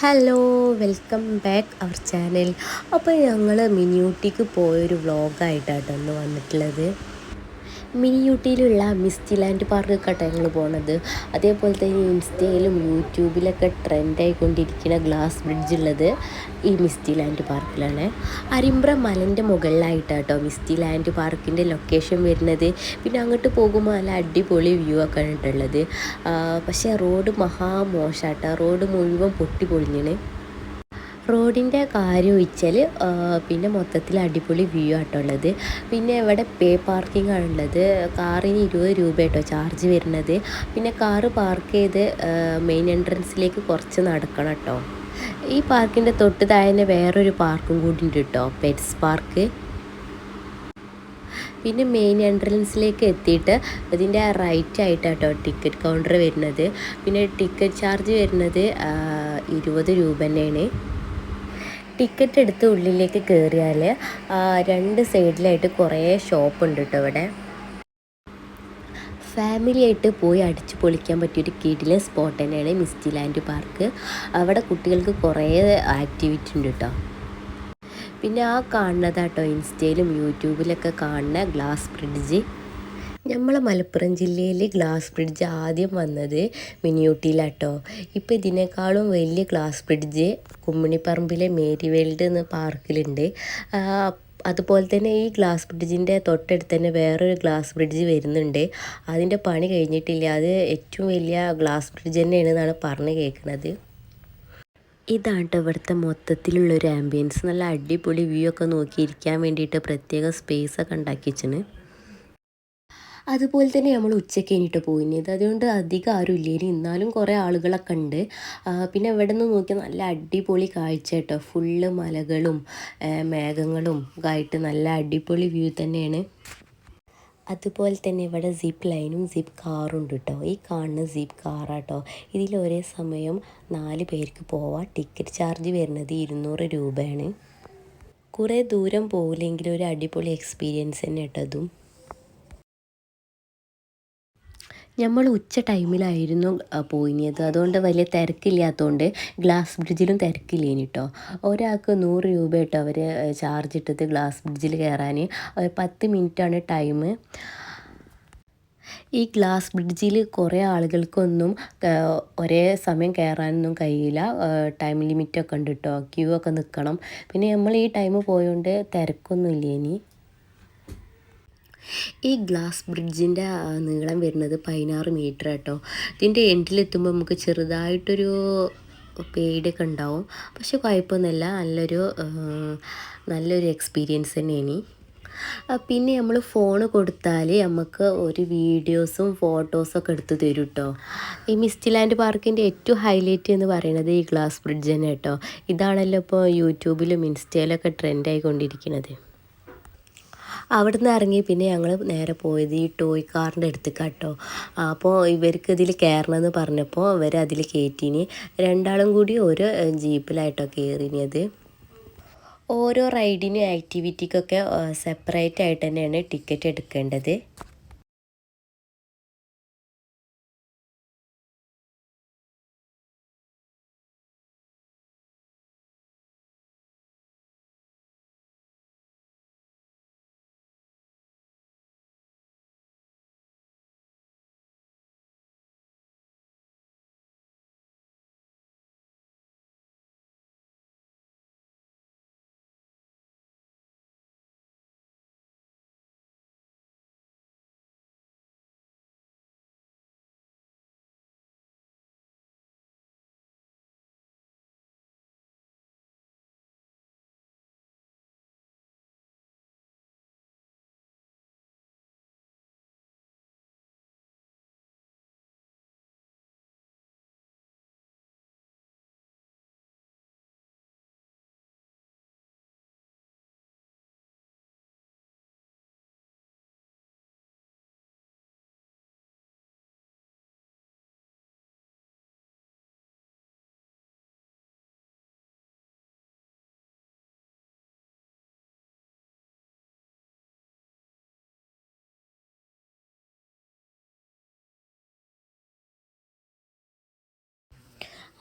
Hello welcome back our channel അപ്പോൾ ഞങ്ങൾ മിനിയൂട്ടിക്ക് പോയൊരു വ്ളോഗായിട്ടാണ് ഇന്ന് വന്നിട്ടുള്ളത്. മിനിയൂട്ടിയിലുള്ള മിസ്റ്റി ലാൻഡ് പാർക്കൊക്കെ ഞങ്ങൾ പോണത്. അതേപോലെ തന്നെ ഇൻസ്റ്റയിലും യൂട്യൂബിലൊക്കെ ട്രെൻഡായി കൊണ്ടിരിക്കുന്ന ഗ്ലാസ് ബ്രിഡ്ജ് ഉള്ളത് ഈ മിസ്റ്റി ലാൻഡ് പാർക്കിലാണ്. അരിമ്പ്ര മലന്റെ മുകളിലായിട്ടാട്ടോ മിസ്റ്റി ലാൻഡ് പാർക്കിന്റെ ലൊക്കേഷൻ വരുന്നത്. പിന്നെ അങ്ങോട്ട് പോകുമ്പോൾ നല്ല അടിപൊളി വ്യൂ ഒക്കെ ഉള്ളത് പക്ഷേ റോഡ് മഹാമോശാട്ടോ റോഡ് മുഴുവൻ പൊട്ടി പൊളിഞ്ഞിന് റോഡിന്റെ കാര്യം ഒഴിച്ചാൽ പിന്നെ മൊത്തത്തിൽ അടിപൊളി വ്യൂ ആട്ടുള്ളത് പിന്നെ ഇവിടെ പേ പാർക്കിംഗ് ആണുള്ളത് കാറിന് ഇരുപത് രൂപ കേട്ടോ ചാർജ് വരുന്നത്. പിന്നെ കാറ് പാർക്ക് ചെയ്ത് മെയിൻ എൻട്രൻസിലേക്ക് കുറച്ച് നടക്കണം കേട്ടോ. ഈ പാർക്കിന്റെ തൊട്ട് താഴെ വേറൊരു പാർക്കും കൂടി ഉണ്ട് കേട്ടോ പെറ്റ്സ് പാർക്ക് പിന്നെ മെയിൻ എൻട്രൻസിലേക്ക് എത്തിയിട്ട് ഇതിന്റെ റൈറ്റ് ആയിട്ടാട്ടോ ടിക്കറ്റ് കൗണ്ടർ വരുന്നത്. പിന്നെ ടിക്കറ്റ് ചാർജ് വരുന്നത് ഇരുപത് രൂപ തന്നെയാണ്. ടിക്കറ്റ് എടുത്ത് ഉള്ളിലേക്ക് കയറിയാൽ രണ്ട് സൈഡിലായിട്ട് കുറേ ഷോപ്പ് ഉണ്ട് കേട്ടോ ഇവിടെ. ഫാമിലി ആയിട്ട് പോയി അടിച്ചു പൊളിക്കാൻ പറ്റിയൊരു കിടിലെ സ്പോട്ട് തന്നെയാണ് മിസ്റ്റി ലാൻഡ് പാർക്ക്. അവിടെ കുട്ടികൾക്ക് കുറേ ആക്ടിവിറ്റി ഉണ്ട് കേട്ടോ പിന്നെ ആ കാണുന്നതാട്ടോ ഇൻസ്റ്റയിലും യൂട്യൂബിലൊക്കെ കാണുന്ന ഗ്ലാസ് ബ്രിഡ്ജ്. നമ്മൾ മലപ്പുറം ജില്ലയിൽ ഗ്ലാസ് ബ്രിഡ്ജ് ആദ്യം വന്നത് മിനിയൂട്ടിയിലാട്ടോ. ഇപ്പോൾ ഇതിനേക്കാളും വലിയ ഗ്ലാസ് ബ്രിഡ്ജ് കുമ്മിണിപ്പറമ്പിലെ മേരി വേൾഡ് എന്ന പാർക്കിലുണ്ട്. അതുപോലെ തന്നെ ഈ ഗ്ലാസ് ബ്രിഡ്ജിന്റെ തൊട്ടടുത്ത് തന്നെ വേറൊരു ഗ്ലാസ് ബ്രിഡ്ജ് വരുന്നുണ്ട്. അതിന്റെ പണി കഴിഞ്ഞിട്ടില്ല. അത് ഏറ്റവും വലിയ ഗ്ലാസ് ബ്രിഡ്ജ് തന്നെയാണെന്നാണ് പറഞ്ഞു കേൾക്കുന്നത്. ഇതാണ് ഇവിടുത്തെ മൊത്തത്തിലുള്ളൊരു ആംബിയൻസ് നല്ല അടിപൊളി വ്യൂ ഒക്കെ നോക്കിയിരിക്കാൻ വേണ്ടിയിട്ട് പ്രത്യേക സ്പേസ് ഒക്കെ ഉണ്ടാക്കി അതുപോലെ തന്നെ നമ്മൾ ഉച്ചയ്ക്ക് കഴിഞ്ഞിട്ട് പോയിരുന്നത് അതുകൊണ്ട് അധികം ആരും ഇല്ലേനി എന്നാലും കുറേ ആളുകളൊക്കെ ഉണ്ട്. പിന്നെ ഇവിടെ നിന്ന് നോക്കിയാൽ നല്ല അടിപൊളി കാഴ്ച കേട്ടോ. ഫുള്ള് മലകളും മേഘങ്ങളും ആയിട്ട് നല്ല അടിപൊളി വ്യൂ തന്നെയാണ്. അതുപോലെ തന്നെ ഇവിടെ സിപ്പ് ലൈനും സിപ്പ് കാറും ഉണ്ട് കേട്ടോ. ഈ കാണുന്ന സിപ്പ് കാറാട്ടോ ഇതിൽ ഒരേ സമയം നാല് പേർക്ക് പോവാം. ടിക്കറ്റ് ചാർജ് വരുന്നത് ഇരുന്നൂറ് രൂപയാണ്. കുറേ ദൂരം പോവില്ലെങ്കിൽ ഒരു അടിപൊളി എക്സ്പീരിയൻസ് തന്നെ കേട്ടോ അതും നമ്മൾ ഉച്ച ടൈമിലായിരുന്നു പോയിനിയത് അതുകൊണ്ട് വലിയ തിരക്കില്ലാത്തതുകൊണ്ട് ഗ്ലാസ് ബ്രിഡ്ജിലും തിരക്കില്ലേനി കേട്ടോ ഒരാൾക്ക് നൂറ് രൂപ കേട്ടോ അവർ ചാർജ് ഇട്ടത് ഗ്ലാസ് ബ്രിഡ്ജിൽ കയറാൻ പത്ത് മിനിറ്റാണ് ടൈം ഈ ഗ്ലാസ് ബ്രിഡ്ജിൽ കുറേ ആളുകൾക്കൊന്നും ഒരേ സമയം കയറാനൊന്നും കഴിയില്ല. ടൈം ലിമിറ്റൊക്കെ ഉണ്ട് കേട്ടോ ക്യൂ ഒക്കെ നിൽക്കണം പിന്നെ നമ്മൾ ഈ ടൈം പോയതുകൊണ്ട് തിരക്കൊന്നും ഇല്ല ഇനി ഈ ഗ്ലാസ് ബ്രിഡ്ജിന്റെ നീളം വരുന്നത് പതിനാറ് മീറ്റർ കേട്ടോ ഇതിന്റെ എൻഡിലെത്തുമ്പോൾ നമുക്ക് ചെറുതായിട്ടൊരു പേടിയൊക്കെ ഉണ്ടാവും. പക്ഷെ കുഴപ്പമൊന്നുമില്ല. നല്ലൊരു നല്ലൊരു എക്സ്പീരിയൻസ് തന്നെയാണ്. പിന്നെ നമ്മൾ ഫോൺ കൊടുത്താൽ നമുക്ക് ഒരു വീഡിയോസും ഫോട്ടോസൊക്കെ എടുത്ത് തരും കേട്ടോ ഈ മിസ്റ്റി ലാൻഡ് പാർക്കിന്റെ ഏറ്റവും ഹൈലൈറ്റ് എന്ന് പറയുന്നത് ഈ ഗ്ലാസ് ബ്രിഡ്ജ് തന്നെ കേട്ടോ ഇതാണല്ലോ ഇപ്പോൾ യൂട്യൂബിലും ഇൻസ്റ്റയിലൊക്കെ ട്രെൻഡായിക്കൊണ്ടിരിക്കുന്നത് അവിടുന്ന് ഇറങ്ങി പിന്നെ ഞങ്ങൾ നേരെ പോയത് ഈ ടോയ് കാറിന്റെ അടുത്ത് കേട്ടോ അപ്പോൾ ഇവർക്ക് ഇതിൽ കയറണമെന്ന് പറഞ്ഞപ്പോൾ അവർ അതിൽ കയറ്റിനി രണ്ടാളും കൂടി ഒരു ജീപ്പിലായിട്ടോ കയറിനത് ഓരോ റൈഡിനും ആക്ടിവിറ്റിക്കൊക്കെ സെപ്പറേറ്റ് ആയിട്ട് തന്നെയാണ് ടിക്കറ്റ് എടുക്കേണ്ടത്.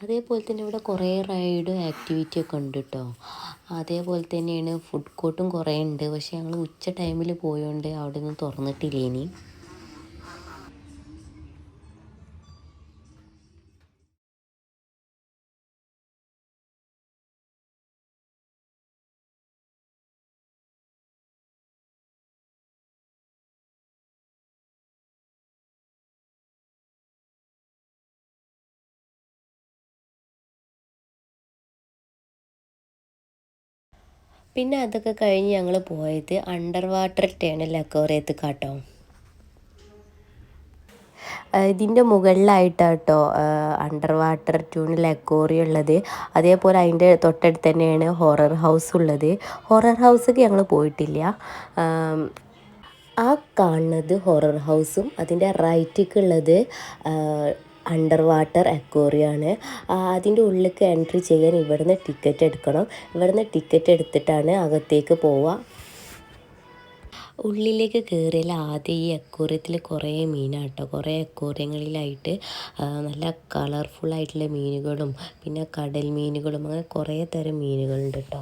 അതേപോലെ തന്നെ ഇവിടെ കുറേ റൈഡ് ആക്ടിവിറ്റി ഒക്കെ ഉണ്ട് കേട്ടോ അതേപോലെ തന്നെയാണ് ഫുഡ് കോർട്ടും കുറേ ഉണ്ട്. പക്ഷേ ഞങ്ങൾ ഉച്ച ടൈമിൽ പോയതുകൊണ്ട് അവിടെ ഒന്നും തുറന്നിട്ടില്ല ഇനി. പിന്നെ അതൊക്കെ കഴിഞ്ഞ് ഞങ്ങൾ പോയത് അണ്ടർ വാട്ടർ ടേണൽ അക്വറിയത്ത് കാട്ടോ ഇതിന്റെ മുകളിലായിട്ടാട്ടോ അണ്ടർ വാട്ടർ ട്യൂണിൽ അക്വോറിയം ഉള്ളത്. അതേപോലെ അതിന്റെ തൊട്ടടുത്ത് തന്നെയാണ് ഹൊറർ ഹൗസ് ഉള്ളത്. ഹൊറർ ഹൗസൊക്കെ ഞങ്ങൾ പോയിട്ടില്ല. ആ കാണുന്നത് ഹൊറർ ഹൗസും അതിന്റെ റൈറ്റിക്കുള്ളത് അണ്ടർ വാട്ടർ അക്വോറിയമാണ് അതിന്റെ ഉള്ളിലേക്ക് എൻട്രി ചെയ്യാൻ ഇവിടുന്ന് ടിക്കറ്റ് എടുക്കണം. ഇവിടുന്ന് ടിക്കറ്റ് എടുത്തിട്ടാണ് അകത്തേക്ക് പോവുക. ഉള്ളിലേക്ക് കയറിയാൽ ആദ്യം ഈ അക്വോറിയത്തിൽ കുറേ മീനാട്ടോ. കുറേ അക്വോറിയങ്ങളിലായിട്ട് നല്ല കളർഫുള്ളായിട്ടുള്ള മീനുകളും പിന്നെ കടൽ മീനുകളും അങ്ങനെ കുറേ തരം മീനുകളുണ്ട് കേട്ടോ.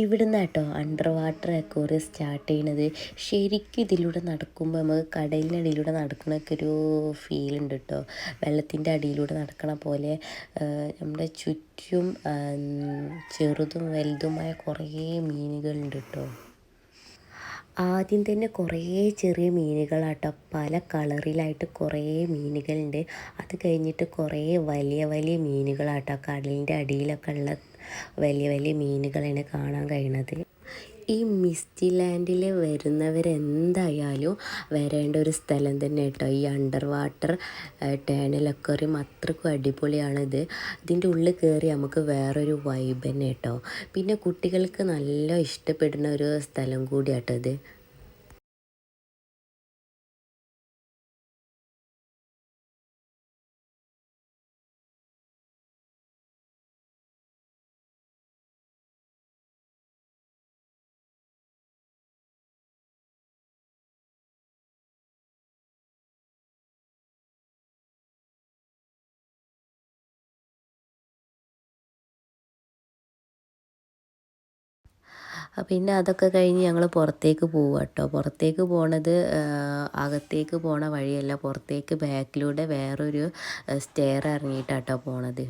ഇവിടുന്ന് കേട്ടോ അണ്ടർ വാട്ടർ അക്വോറിയം സ്റ്റാർട്ട് ചെയ്യണത്. ശരിക്കും ഇതിലൂടെ നടക്കുമ്പോൾ നമുക്ക് കടലിനടിയിലൂടെ നടക്കണൊക്കെ ഒരു ഫീൽ ഉണ്ട് കേട്ടോ. വെള്ളത്തിന്റെ അടിയിലൂടെ നടക്കണ പോലെ നമ്മുടെ ചുറ്റും ചെറുതും വലുതുമായ കുറേ മീനുകളുണ്ട് കേട്ടോ. ആദ്യം തന്നെ കുറേ ചെറിയ മീനുകളാട്ടോ. പല കളറിലായിട്ട് കുറേ മീനുകളുണ്ട്. അത് കഴിഞ്ഞിട്ട് കുറേ വലിയ വലിയ മീനുകളാട്ടോ കടലിന്റെ അടിയിലൊക്കെ ഉള്ള വലിയ വലിയ മീനുകളാണ് കാണാൻ കഴിയുന്നത്. ഈ മിസ്റ്റി ലാൻഡിൽ വരുന്നവരെന്തായാലും വരേണ്ട ഒരു സ്ഥലം തന്നെ കേട്ടോ. ഈ അണ്ടർ വാട്ടർ ടേണൽ അക്വറിയം അത്രക്കും അടിപൊളിയാണിത്. ഇതിന്റെ ഉള്ളിൽ കയറി നമുക്ക് വേറൊരു വൈബ് തന്നെ കേട്ടോ. പിന്നെ കുട്ടികൾക്ക് നല്ല ഇഷ്ടപ്പെടുന്ന ഒരു സ്ഥലം കൂടിയാട്ടോ ഇത്. പിന്നെ അതൊക്കെ കഴിഞ്ഞ് ഞങ്ങൾ പുറത്തേക്ക് പോവുക കേട്ടോ പുറത്തേക്ക് പോണത് അകത്തേക്ക് പോണ വഴിയല്ല. പുറത്തേക്ക് ബാക്കിലൂടെ വേറൊരു സ്റ്റെയർ ഇറങ്ങിയിട്ടാട്ടോ പോണത്.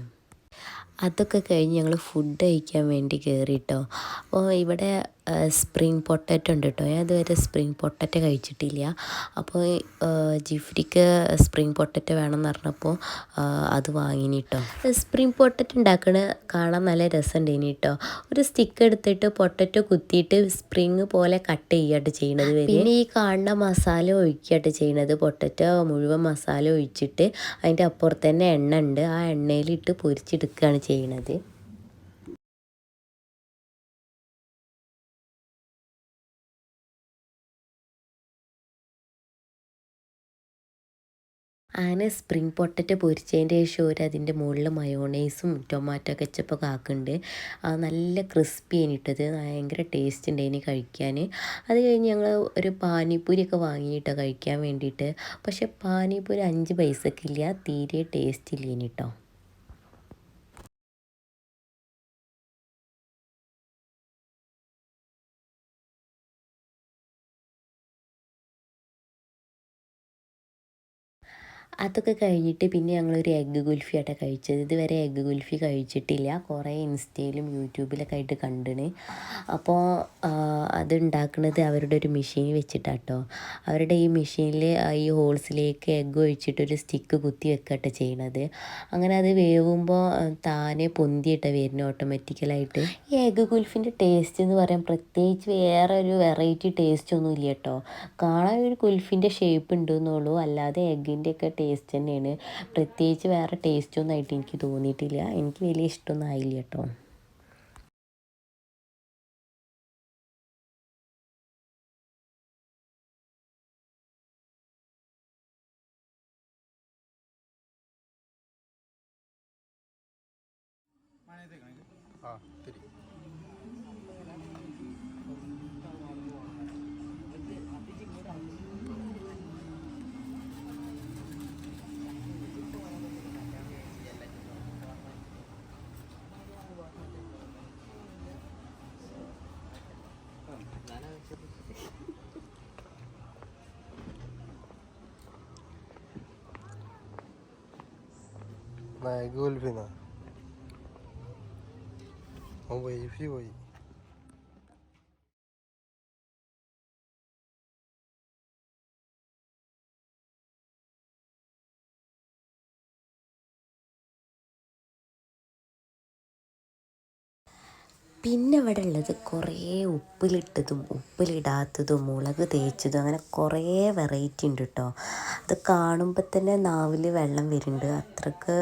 അതൊക്കെ കഴിഞ്ഞ് ഞങ്ങൾ ഫുഡ് കഴിക്കാൻ വേണ്ടി കയറിയിട്ടോ അപ്പോൾ ഇവിടെ സ്പ്രിങ് പൊട്ടറ്റോ ഉണ്ട് കേട്ടോ. ഞാൻ ഇതുവരെ സ്പ്രിങ് പൊട്ടറ്റോ കഴിച്ചിട്ടില്ല. അപ്പോൾ ജിഫ്രിക്ക് സ്പ്രിങ് പൊട്ടറ്റോ വേണമെന്ന് പറഞ്ഞപ്പോൾ അത് വാങ്ങിനി കേട്ടോ സ്പ്രിങ് പൊട്ടറ്റോ ഉണ്ടാക്കണ കാണാൻ നല്ല രസമുണ്ട് കേട്ടോ ഒരു സ്റ്റിക്ക് എടുത്തിട്ട് പൊട്ടറ്റോ കുത്തിയിട്ട് സ്പ്രിങ് പോലെ കട്ട് ചെയ്യാട്ട് ചെയ്യണത് പിന്നെ ഈ കാണുന്ന മസാല ഒഴിക്കാട്ട് ചെയ്യണത്. പൊട്ടറ്റോ മുഴുവൻ മസാല ഒഴിച്ചിട്ട് അതിന്റെ അപ്പുറത്ത് തന്നെ എണ്ണ ഉണ്ട്. ആ എണ്ണയിലിട്ട് പൊരിച്ചെടുക്കുകയാണ് ചെയ്യണത്. അങ്ങനെ സ്പ്രിങ് പൊട്ടറ്റോ പൊരിച്ചതിന്റെ ശേഷം ഒരു അതിന്റെ മുകളിൽ മയോണൈസും ടൊമാറ്റോ കെച്ചപ്പൊക്കെ ആക്കുന്നുണ്ട്. നല്ല ക്രിസ്പി ആയിട്ടത് ഭയങ്കര ടേസ്റ്റ് ഉണ്ട് ഇനി കഴിക്കാൻ. അത് കഴിഞ്ഞ് ഞങ്ങൾ ഒരു പാനിപ്പൂരിയൊക്കെ വാങ്ങിയിട്ടോ കഴിക്കാൻ വേണ്ടിയിട്ട്. പക്ഷേ പാനിപ്പൂരി അഞ്ച് പൈസക്കില്ല തീരെ ടേസ്റ്റ് ഇല്ല കേട്ടോ അതൊക്കെ കഴിഞ്ഞിട്ട് പിന്നെ ഞങ്ങളൊരു എഗ്ഗ് കുൽഫി ആട്ടെ കഴിച്ചത്. ഇതുവരെ എഗ്ഗ് ഗുൽഫി കഴിച്ചിട്ടില്ല. കുറേ ഇൻസ്റ്റയിലും യൂട്യൂബിലൊക്കെ ആയിട്ട് കണ്ടിന് അപ്പോൾ അത് ഉണ്ടാക്കുന്നത് അവരുടെ ഒരു മെഷീൻ വെച്ചിട്ടാട്ടോ. അവരുടെ ഈ മെഷീനിൽ ഈ ഹോൾസിലേക്ക് എഗ്ഗ് ഒഴിച്ചിട്ടൊരു സ്റ്റിക്ക് കുത്തി വെക്കട്ടെ ചെയ്യണത്. അങ്ങനെ അത് വേവുമ്പോൾ താനെ പൊന്തിയിട്ട വരുന്നത് ഓട്ടോമാറ്റിക്കലായിട്ട് ഈ എഗ്ഗ് കുൽഫിന്റെ ടേസ്റ്റ് എന്ന് പറയാൻ പ്രത്യേകിച്ച് വേറെ ഒരു വെറൈറ്റി ടേസ്റ്റ് ഒന്നും ഇല്ല കേട്ടോ കാണാൻ ഒരു കുൽഫിന്റെ ഷേപ്പ് ഉണ്ടെന്നുള്ളൂ. അല്ലാതെ എഗ്ഗിന്റെ ഒക്കെ ടേസ്റ്റ് തന്നെയാണ്. പ്രത്യേകിച്ച് വേറെ ടേസ്റ്റ് ഒന്നും ആയിട്ട് എനിക്ക് തോന്നിയിട്ടില്ല. എനിക്ക് വലിയ ഇഷ്ടമൊന്നും ആയില്ല കേട്ടോ. ആ തിരി നായക ഗുൽഫിന്നാ അവൻ വൈഫി പോയി പിന്നെ ഇവിടെ ഉള്ളത് കുറേ ഉപ്പിലിട്ടതും ഉപ്പിലിടാത്തതും മുളക് തേച്ചതും അങ്ങനെ കുറേ വെറൈറ്റി ഉണ്ട് കേട്ടോ അത് കാണുമ്പോൾ തന്നെ നാവിൽ വെള്ളം വരുന്നുണ്ട്. അത്രയ്ക്ക്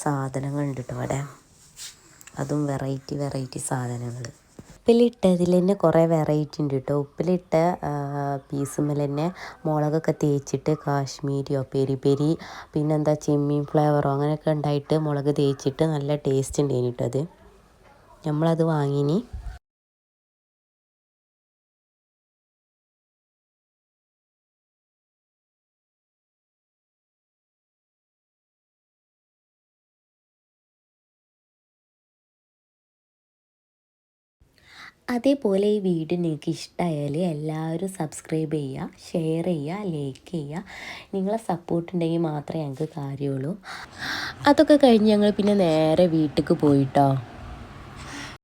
സാധനങ്ങളുണ്ട് കേട്ടോ അവിടെ. അതും വെറൈറ്റി വെറൈറ്റി സാധനങ്ങൾ. ഉപ്പിലിട്ടതിൽ തന്നെ കുറേ വെറൈറ്റി ഉണ്ട് കേട്ടോ ഉപ്പിലിട്ട പീസുമ്മൽ തന്നെ മുളകൊക്കെ തേച്ചിട്ട് കാശ്മീരിയോ പെരി പെരി പിന്നെന്താ ചെമ്മീൻ ഫ്ലേവറോ അങ്ങനെയൊക്കെ ഉണ്ടായിട്ട് മുളക് തേച്ചിട്ട് നല്ല ടേസ്റ്റ് ഉണ്ട് കേട്ടോ അത്. നമ്മളത് വാങ്ങിനി. അതേപോലെ ഈ വീഡിയോ നിങ്ങൾക്ക് ഇഷ്ടമായാൽ എല്ലാവരും സബ്സ്ക്രൈബ് ചെയ്യുക ഷെയർ ചെയ്യുക ലൈക്ക് ചെയ്യുക. നിങ്ങളെ സപ്പോർട്ട് ഉണ്ടെങ്കിൽ മാത്രമേ ഞങ്ങൾക്ക് കാര്യമുള്ളൂ. അതൊക്കെ കഴിഞ്ഞ് ഞങ്ങൾ പിന്നെ നേരെ വീട്ടിലേക്ക് പോയിട്ടോ.